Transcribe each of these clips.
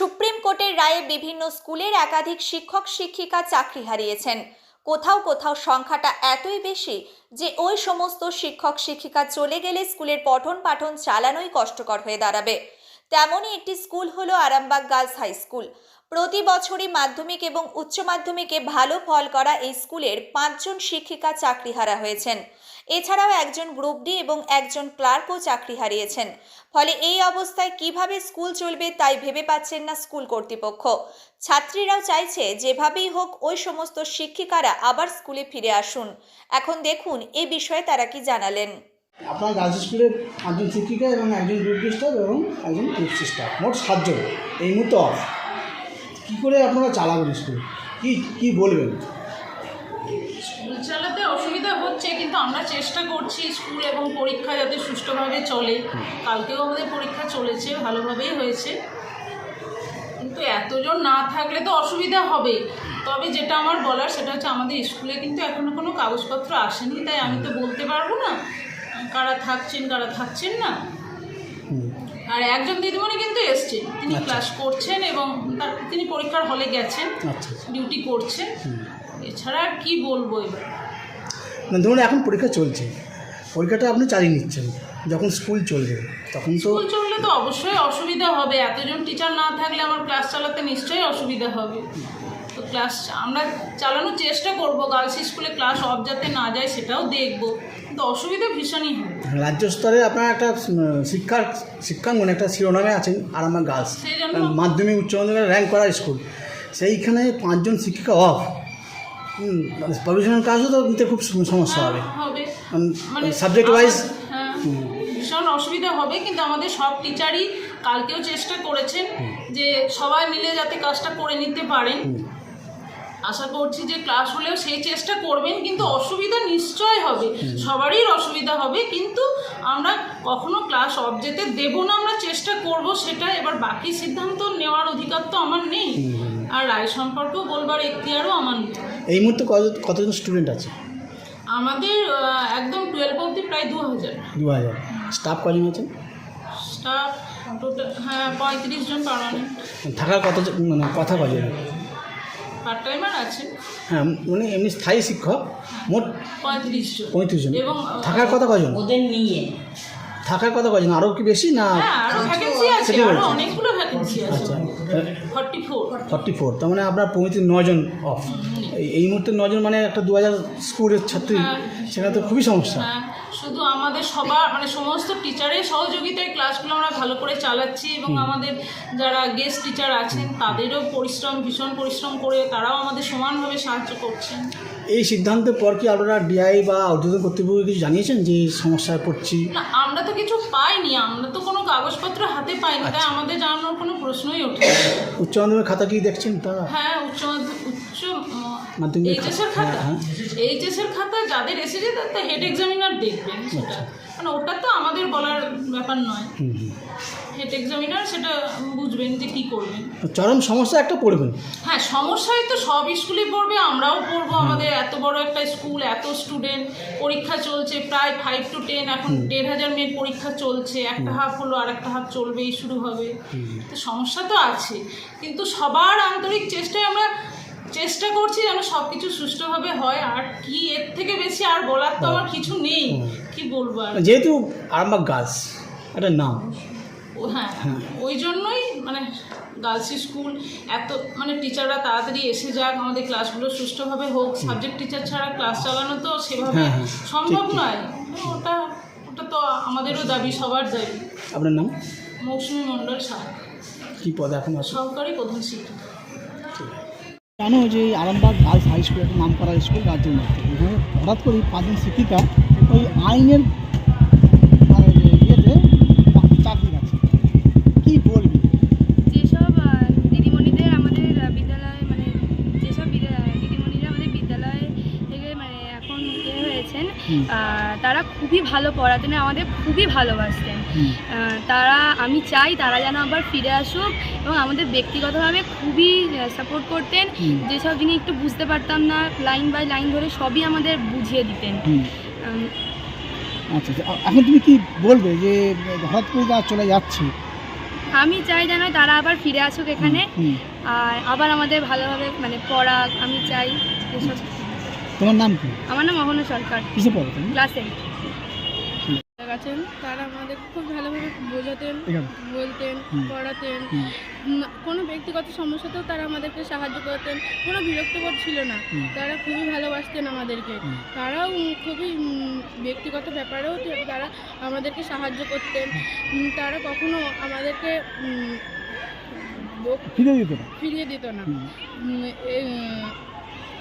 Supreme কোর্টের রায়ে বিভিন্ন স্কুলের একাধিক শিক্ষক, শিক্ষিকা চাকরি হারিয়েছেন। কোথাও কোথাও সংখ্যাটা এতই বেশি যে ওই সমস্ত শিক্ষক, শিক্ষিকা চলে গেলে স্কুলের পঠন পাঠন চালানোই কষ্টকর হয়ে দাঁড়াবে। তেমনই একটি স্কুল হলো আরামবাগ গার্লস হাই স্কুল। প্রতি বছরই মাধ্যমিক এবং উচ্চ মাধ্যমিকে ভালো ফল করা এই স্কুলের পাঁচজন শিক্ষিকা চাকরিহারা হয়েছেন। এছাড়াও একজন গ্রুপ ডি এবং একজন ক্লার্কও চাকরি হারিয়েছেন। ফলে এই অবস্থায় কীভাবে স্কুল চলবে তাই ভেবে পাচ্ছেন না স্কুল কর্তৃপক্ষ। ছাত্রীরাও চাইছে যেভাবেই হোক ওই সমস্ত শিক্ষিকারা আবার স্কুলে ফিরে আসুন। এখন দেখুন, এ বিষয়ে তারা কি জানালেন। আপনার গার্লস স্কুলের পাঁচজন শিক্ষিকা এবং একজন গ্রুপ স্টাফ এবং একজন গ্রুপ স্টাফ মোট সাতজন। এই মুহূর্তে অফ কী করে আপনারা চালাবেন স্কুল কি কি বলবেন? স্কুল চালাতে অসুবিধা হচ্ছে কিন্তু আমরা চেষ্টা করছি স্কুল এবং পরীক্ষা যাতে সুষ্ঠুভাবে চলে। কালকেও আমাদের পরীক্ষা চলেছে ভালোভাবেই হয়েছে। কিন্তু এতজন না থাকলে তো অসুবিধা হবে। তবে যেটা আমার বলার সেটা হচ্ছে আমাদের স্কুলে কিন্তু এখনও কোনো কাগজপত্র আসেনি তাই আমি তো বলতে পারব না কারা থাকছেন কারা থাকছেন না। আর একজন দিদিমণি কিন্তু এসছেন তিনি আচ্ছা। ক্লাস করছেন এবং তার তিনি পরীক্ষার হলে গেছেন আচ্ছা আচ্ছা। ডিউটি করছেন। এছাড়া আর কি বলব এবার? না ধরুন এখন পরীক্ষা চলছে। পরীক্ষাটা আপনি চালিয়ে নিচ্ছেন যখন স্কুল চলবে তখন তো স্কুল চললে তো অবশ্যই অসুবিধা হবে। এতজন টিচার না থাকলে আমার ক্লাস চালাতে নিশ্চয়ই অসুবিধা হবে। তো ক্লাস আমরা চালানোর চেষ্টা করব। গার্লস স্কুলে ক্লাস অফ যাতে না যায় সেটাও দেখব। কিন্তু অসুবিধা ভীষণই হবে। রাজ্য স্তরে আপনার একটা শিক্ষার শিক্ষাঙ্গন একটা শিরোনামে আছেন আর আমার গার্লস সেই জন্য মাধ্যমিক উচ্চ মাধ্যমিক র্যাঙ্ক করা স্কুল সেইখানে পাঁচজন শিক্ষিকা অফ মানে কাজও তো নিতে খুব সমস্যা হবে। হ্যাঁ, হবে। মানে সাবজেক্ট ওয়াইজ হ্যাঁ ভীষণ অসুবিধা হবে কিন্তু আমাদের সব টিচারই কালকেও চেষ্টা করেছেন যে সবাই মিলে যাতে কাজটা করে নিতে পারেন। আশা করছি যে ক্লাস হলেও সেই চেষ্টা করবেন কিন্তু অসুবিধা নিশ্চয় হবে। সবারই অসুবিধা হবে কিন্তু আমরা কখনো ক্লাস অফ যেতে দেবো না আমরা চেষ্টা করব সেটা। এবার বাকি সিদ্ধান্ত নেওয়ার অধিকার তো আমার নেই। আর রায় সম্পর্কেও বলবার এখতিয়ারও আমার নেই। এই মুহূর্তে কত কতজন স্টুডেন্ট আছে? আমাদের একদম টুয়েলভ অবধি প্রায় দু হাজার। দু হাজার। স্টাফ কজন আছেন? স্টাফ টোটাল হ্যাঁ পঁয়ত্রিশ জন পারমানেন্ট থাকার কত মানে কথা কজন পার্ট টাইমার আছে। হ্যাঁ মানে এমনি স্থায়ী শিক্ষক মোট পঁয়ত্রিশ জন। পঁয়ত্রিশ জন। এবং থাকার কথা কজন ওদের নিয়ে। থাকার কথা কজন আরও কি বেশি না হ্যাঁ আরও ভ্যাকেন্সি আছে আরও অনেকগুলো আচ্ছা ফর্টি ফোর ফর্টি ফোর তার মানে আপনার পঁয়ত্রিশ নজন অফ এই- এই মুহূর্তে নজন মানে একটা দু হাজার স্কুলের ছাত্রী হ্যাঁ। সেখানে তো খুবই সমস্যা। হ্যাঁ। শুধু আমাদের সবার মানে সমস্ত টিচারের সহযোগিতায় ক্লাসগুলো আমরা ভালো করে চালাচ্ছি এবং আমাদের যারা গেস্ট টিচার আছেন তাদেরও পরিশ্রম ভীষণ পরিশ্রম করে তারাও আমাদের সমানভাবে সাহায্য করছেন। এই সিদ্ধান্তের পর কি আপনারা ডিআই বা ঊর্ধ্বতন কর্তৃপক্ষ কিছু জানিয়েছেন যে সমস্যায় পড়ছি? না আমরা তো কিছু পাইনি আমরা তো কোনো কাগজপত্র হাতে পাইনি তাই আমাদের জানানোর কোনো প্রশ্নই ওঠে উচ্চ মাধ্যমিক খাতা কি দেখছেন তা হ্যাঁ উচ্চ উচ্চ মাধ্যমিক খাতা। হ্যাঁ, এইচএস খাতা যাদের এসেছে তার হেড এক্সামিনার দেখবেন সেটা। মানে ওটা তো আমাদের বলার ব্যাপার নয়। হেড এক্সামিনার সেটা বুঝবেন যে কি করবেন। চরম সমস্যা একটা পড়বেন। হ্যাঁ সমস্যায় তো সব স্কুলে পড়বে আমরাও পড়ব। আমাদের এত বড় একটা স্কুল এত স্টুডেন্ট পরীক্ষা চলছে প্রায় ফাইভ টু টেন এখন দেড় হাজার মেয়ের পরীক্ষা চলছে। একটা হাফ হলো আর একটা হাফ চলবেই শুরু হবে। তো সমস্যা তো আছে। কিন্তু সবার আন্তরিক চেষ্টায় আমরা চেষ্টা করছি যেন সব কিছু সুষ্ঠুভাবে হয়। আর কি এর থেকে বেশি আর বলার তো আমার কিছু নেই। কি বলব আর? যেহেতু আরামবাগ গাছ একটা নাম। হ্যাঁ ওই জন্যই মানে গার্লস স্কুল এত মানে টিচাররা তাড়াতাড়ি এসে যাক আমাদের ক্লাসগুলো সুষ্ঠুভাবে হোক। সাবজেক্ট টিচার ছাড়া ক্লাস চালানো তো সেভাবে হ্যাঁ, হ্যাঁ, সম্ভব নয়। ওটা ওটা তো আমাদেরও দাবি সবার দাবি। আপনার নাম? মৌসুমী মণ্ডল সাহা। কি পদে এখন সহকারী প্রধান শিক্ষক। জানো যে আরামবাগ গার্লস হাই স্কুল একটা নাম করা স্কুল রাজ্যের মধ্যে। এখানে হঠাৎ করেই পাঁচজন শিক্ষিকা ওই আইনের মানে ইয়েতে চাকরি আছে কী বলবি যেসব আহ, দিদিমণিদের আমাদের আহ, বিদ্যালয়ে মানে যেসব বিদ্যা- দিদিমণিরা আমাদের বিদ্যালয়ে থেকে মানে এখন ইয়ে হয়েছেন হুম। আহ, তারা খুবই ভালো পড়াতেন আমাদের খুবই ভালোবাসতেন। তারা আমি চাই তারা যেন আবার ফিরে আসুক এবং আমাদের ব্যক্তিগতভাবে খুবই সাপোর্ট করতেন। যেসব জিনিস একটু বুঝতে পারতাম না লাইন বাই লাইন ধরে সবই আমাদের বুঝিয়ে দিতেন। আচ্ছা আচ্ছা। এখন তুমি কি বলবে যে হঠাৎ করে চলে যাচ্ছে? আমি চাই যেন তারা আবার ফিরে আসুক এখানে। আর আবার আমাদের ভালোভাবে মানে পড়াক আমি চাই এসব। তোমার নাম কি? আমার নাম অহনা সরকার। কিসে পড়ো তুমি? ক্লাস এইট আছেন তারা আমাদের খুব ভালোভাবে বোঝাতেন বলতেন পড়াতেন। কোনো ব্যক্তিগত সমস্যাতেও তারা আমাদেরকে সাহায্য করতেন কোনো বিরক্তবোধ ছিল না। তারা খুবই ভালোবাসতেন আমাদেরকে। তারাও খুবই ব্যক্তিগত ব্যাপারেও তারা আমাদেরকে সাহায্য করতেন। তারা কখনো আমাদেরকে বক- দিত না। ফিরিয়ে দিত না।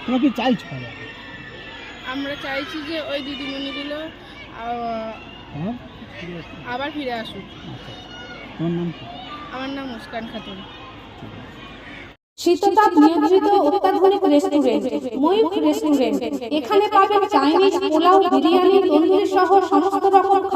তোমরা কি চাইছো আমরা চাইছি যে ওই দিদিমণিগুলো হ্যাঁ? আবার ফিরে আসুক। তোমার নাম কি? আমার নাম মুস্কান খাতুন। শীততাপ নিয়ন্ত্রিত অত্যাধুনিক রেস্টুরেন্ট ময়ূখ রেস্টুরেন্ট এখানে পাবেন চাইনিজ পোলাও বিরিয়ানি তন্দুরি সহ সমস্ত রকম